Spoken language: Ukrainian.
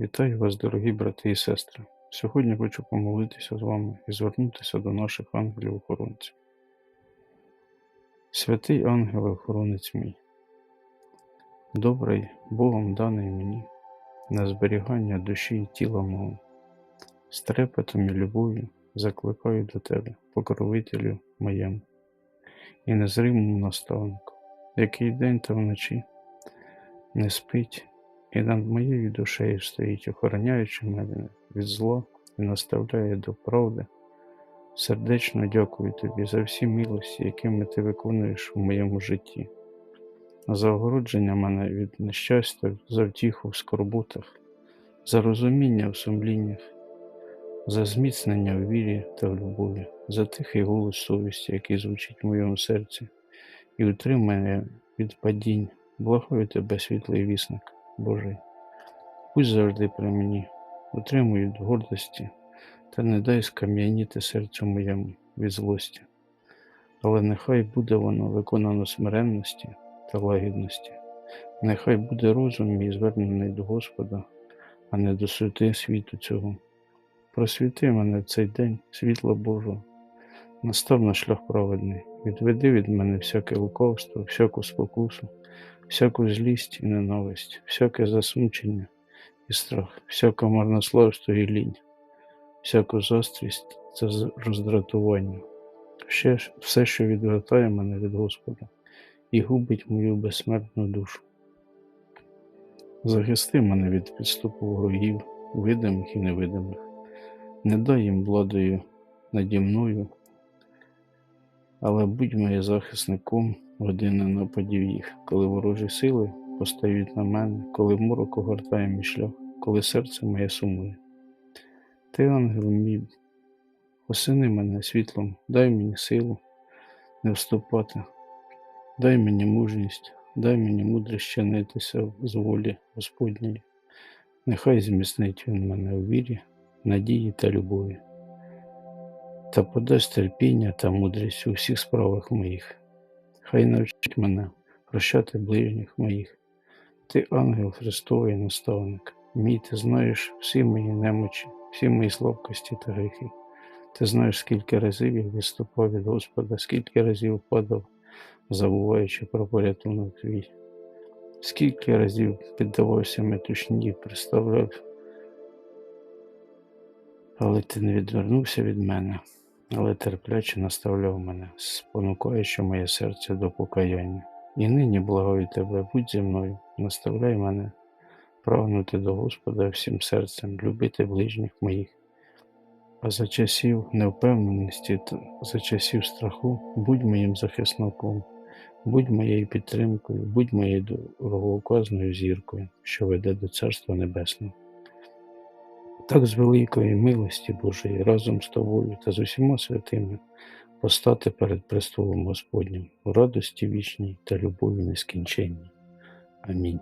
Вітаю вас, дорогі брати і сестри. Сьогодні хочу помолитися з вами і звернутися до наших ангелів-охоронців. Святий ангел-охоронець мій, добрий Богом даний мені на зберігання душі і тіла мого, з трепетом і любов'ю закликаю до тебе, покровителю моєму і незримому наставнику, який день та вночі не спить і над моєю душею стоїть, охороняючи мене від зла і наставляє до правди. Сердечно дякую тобі за всі милості, якими ти виконуєш у моєму житті, за огородження мене від нещастя, за втіху в скорботах, за розуміння в сумліннях, за зміцнення в вірі та в любові, за тихий голос совісті, який звучить в моєму серці, і утримує від падінь. Благаю тебе, світлий вісник Божий. Будь завжди при мені, утримуй від гордості, та не дай скам'яніти серцю моєму від злості. Але нехай буде воно виконано смиренності та лагідності, нехай буде розум мій звернений до Господа, а не до суети світу цього. Просвіти мене цей день, світла Божого, настав на шлях праведний, відведи від мене всяке лукавство, всяку спокусу, всяку злість і ненависть, всяке засмучення і страх, всяке марнославство і лінь, всяку застрість та роздратування, ще все, що відвертає мене від Господа і губить мою безсмертну душу. Захисти мене від підступу ворогів, видимих і невидимих, не дай їм владою наді мною, але будь моє захисником години нападів їх, коли ворожі сили постають на мене, коли морок огортає мій шлях, коли серце моє сумує. Ти, ангел мій, осени мене світлом, дай мені силу не вступати, дай мені мужність, дай мені мудрість чинитися з волі Господньої. Нехай зміцнить він мене у вірі, надії та любові, та подасть терпіння та мудрість у всіх справах моїх. Хай навчить мене прощати ближніх моїх. Ти ангел Христовий наставник. Мій ти знаєш всі мої немочі, всі мої слабкості та гріхи. Ти знаєш, скільки разів я відступав від Господа, скільки разів падав, забуваючи про порятунок твій. Скільки разів піддавався метушні, представляв, але ти не відвернувся від мене, але терпляче наставляв мене, спонукаючи моє серце до покаяння. І нині благаю тебе, будь зі мною, наставляй мене, прагнути до Господа всім серцем, любити ближніх моїх. А за часів невпевненості за часів страху будь моїм захисником, будь моєю підтримкою, будь моєю дороговказною зіркою, що веде до Царства Небесного. Так з великої милості Божої разом з тобою та з усіма святими постати перед престолом Господнім у радості вічній та любові нескінченній. Амінь.